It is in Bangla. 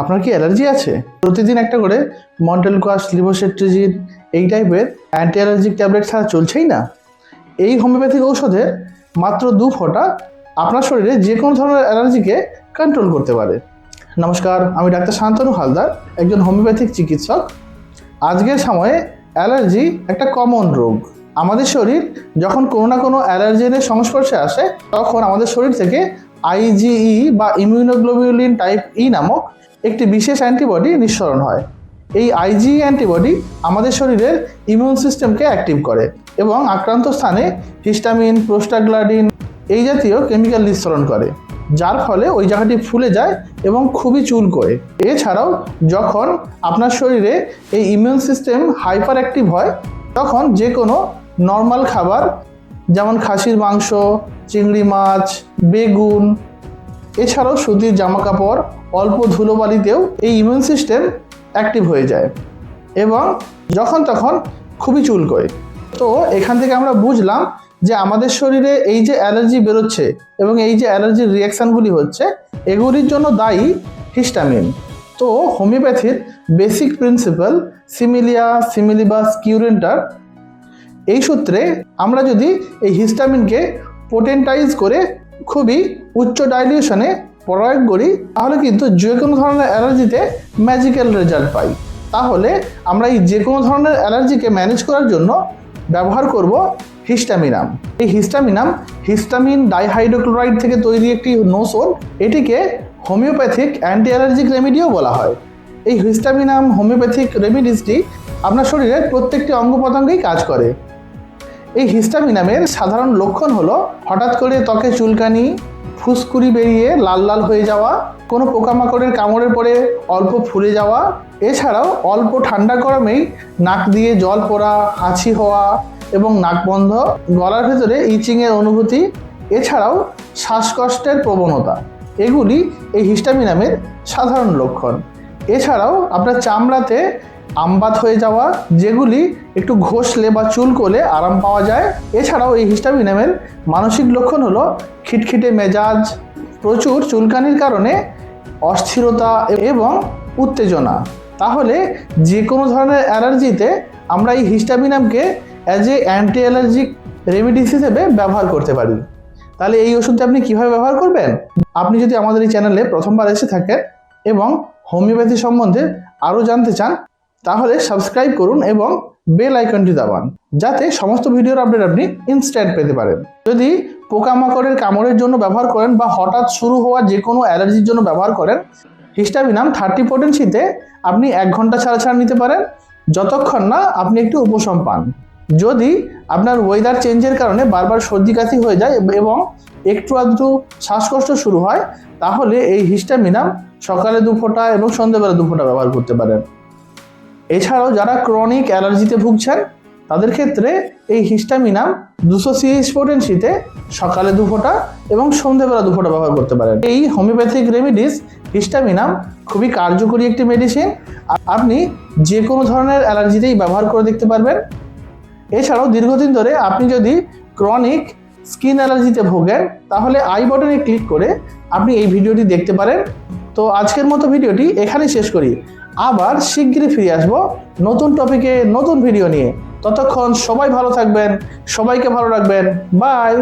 আপনার কি অ্যালার্জি আছে? প্রতিদিন একটা করে মন্টেল কোয়াস লিভোসেট্রিজিন এই টাইপের অ্যান্টি অ্যালার্জিক ট্যাবলেট ছাড়া চলছেই না। এই হোমিওপ্যাথিক ঔষধে মাত্র দু ফোঁটা আপনার শরীরে যে কোনো ধরনের অ্যালার্জিকে কন্ট্রোল করতে পারে। নমস্কার, আমি ডাক্তার শান্তনু হালদার, একজন হোমিওপ্যাথিক চিকিৎসক। আজকের সময়ে অ্যালার্জি একটা কমন রোগ। আমাদের শরীর যখন কোনো না কোনো অ্যালার্জেনের সংস্পর্শে আসে, তখন আমাদের শরীর থেকে আইজিই বা ইমিউনোগ্লোবিউলিন টাইপ ই নামক একটি বিশেষ অ্যান্টিবডি নিঃসরণ হয়। এই আইজি অ্যান্টিবডি আমাদের শরীরের ইমিউন সিস্টেমকে অ্যাক্টিভ করে এবং আক্রান্ত স্থানে হিস্টামিন, প্রোস্টাগ্লাডিন এই জাতীয় কেমিক্যাল নিঃসরণ করে, যার ফলে ওই জায়গাটি ফুলে যায় এবং খুবই চুল করে। এছাড়াও যখন আপনার শরীরে এই ইমিউন সিস্টেম হাইপার অ্যাক্টিভ হয়, তখন যে কোনো নর্মাল খাবার যেমন খাসির মাংস, চিংড়ি মাছ, বেগুন। এছাড়াও সুতির জামা কাপড় অল্প ধুলোবালিতেও এই ইমিউন সিস্টেম অ্যাক্টিভ হয়ে যায় এবং যখন তখন খুবই চুলকোয়। তো এখান থেকে আমরা বুঝলাম যে আমাদের শরীরে এই যে অ্যালার্জি বেরোচ্ছে এবং এই যে অ্যালার্জির রিয়াকশানগুলি হচ্ছে, এগুলির জন্য দায়ী হিস্টামিন। তো হোমিওপ্যাথির বেসিক প্রিন্সিপাল সিমিলিয়া, সিমিলিবাস, কিউরেন্টার এই সূত্রে আমরা যদি এই হিস্টামিনকে পোটেন্টাইজ করে খুবই উচ্চ ডাইলিউশনে প্রয়োগ করি, তাহলে কিন্তু যে কোনো ধরনের অ্যালার্জিতে ম্যাজিক্যাল রেজাল্ট পাই। তাহলে আমরা এই যে কোনো ধরনের অ্যালার্জিকে ম্যানেজ করার জন্য ব্যবহার করব হিস্টামিনাম এই হিস্টামিনাম হিস্টামিন ডাইহাইড্রোক্লোরাইড থেকে তৈরি একটি নোসোল এটিকে হোমিওপ্যাথিক অ্যান্টি অ্যালার্জিক রেমিডিও বলা হয়। এই হিস্টামিনাম হোমিওপ্যাথিক রেমিডিসটি আপনার শরীরের প্রত্যেকটি অঙ্গ প্রত্যঙ্গেই কাজ করে। এই হিস্টামিনামের সাধারণ লক্ষণ হলো হঠাৎ করে ত্বকে চুলকানি, ফুসকুড়ি বেরিয়ে লাল লাল হয়ে যাওয়া, কোনো পোকামাকড়ের কামড়ের পরে অল্প ফুলে যাওয়া, এছাড়াও অল্প ঠান্ডা গরমেই নাক দিয়ে জল পড়া, হাঁচি হওয়া এবং নাক বন্ধ, গলার ভেতরে ইচিংয়ের অনুভূতি, এছাড়াও শ্বাসকষ্টের প্রবণতা। এগুলি এই হিস্টামিনামের সাধারণ লক্ষণ। এছাড়াও আপনার চামড়াতে আমবাত হয়ে যাওয়া, যেগুলি একটু ঘষলে বা চুল করলে আরাম পাওয়া যায়। এছাড়াও এই হিস্টামিনামের মানসিক লক্ষণ হলো খিটখিটে মেজাজ, প্রচুর চুলকানির কারণে অস্থিরতা এবং উত্তেজনা। তাহলে যে কোনো ধরনের অ্যালার্জিতে আমরা এই হিস্টামিনামকে as a anti allergic remedies হিসেবে ব্যবহার করতে পারি। তাহলে এই ওষুধটা আপনি কীভাবে ব্যবহার করবেন? আপনি যদি আমাদের এই চ্যানেলে প্রথমবার এসে থাকেন এবং হোমিওপ্যাথি সম্বন্ধে আরও জানতে চান তাহলে সাবস্ক্রাইব করুন এবং বেল আইকনটি দাবান, যাতে সমস্ত ভিডিওর আপডেট আপনি ইনস্ট্যান্ট পেতে পারেন। যদি পোকামাকড়ের কামড়ের জন্য ব্যবহার করেন বা হঠাৎ শুরু হওয়া যে কোনো অ্যালার্জির জন্য ব্যবহার করেন, হিস্টামিনাম থার্টি পোটেন্সিতে আপনি এক ঘণ্টা ছাড়া ছাড়া নিতে পারেন, যতক্ষণ না আপনি একটু উপশম পান। যদি আপনার ওয়েদার চেঞ্জের কারণে বারবার সর্দি কাশি হয়ে যায় এবং একটু আধটু শ্বাসকষ্ট শুরু হয়, তাহলে এই হিস্টামিনাম সকালে দু ফোঁটা এবং সন্ধ্যেবেলা দু ফোঁটা ব্যবহার করতে পারেন। এছাড়াও যারা ক্রনিক অ্যালার্জিতে ভুগছেন, তাদের ক্ষেত্রে এই হিস্টামিনাম দুশো সিএস পোটেন্সিতে সকালে দু ফোঁটা এবং সন্ধ্যেবেলা দু ফোঁটা ব্যবহার করতে পারেন। এই হোমিওপ্যাথিক রেমিডিস হিস্টামিনাম খুবই কার্যকরী একটি মেডিসিন আপনি যে কোনো ধরনের অ্যালার্জিতেই ব্যবহার করে দেখতে পারবেন। এছাড়াও দীর্ঘদিন ধরে আপনি যদি ক্রনিক স্কিন অ্যালার্জিতে ভোগেন, তাহলে আই বটনে ক্লিক করে আপনি এই ভিডিওটি দেখতে পারেন। তো আজকের মতো ভিডিওটি এখানেই শেষ করি। আবার শিগগিরই ফিরে আসব নতুন টপিকে নতুন ভিডিও নিয়ে। ততক্ষণ সবাই ভালো থাকবেন, সবাইকে ভালো রাখবেন। বাই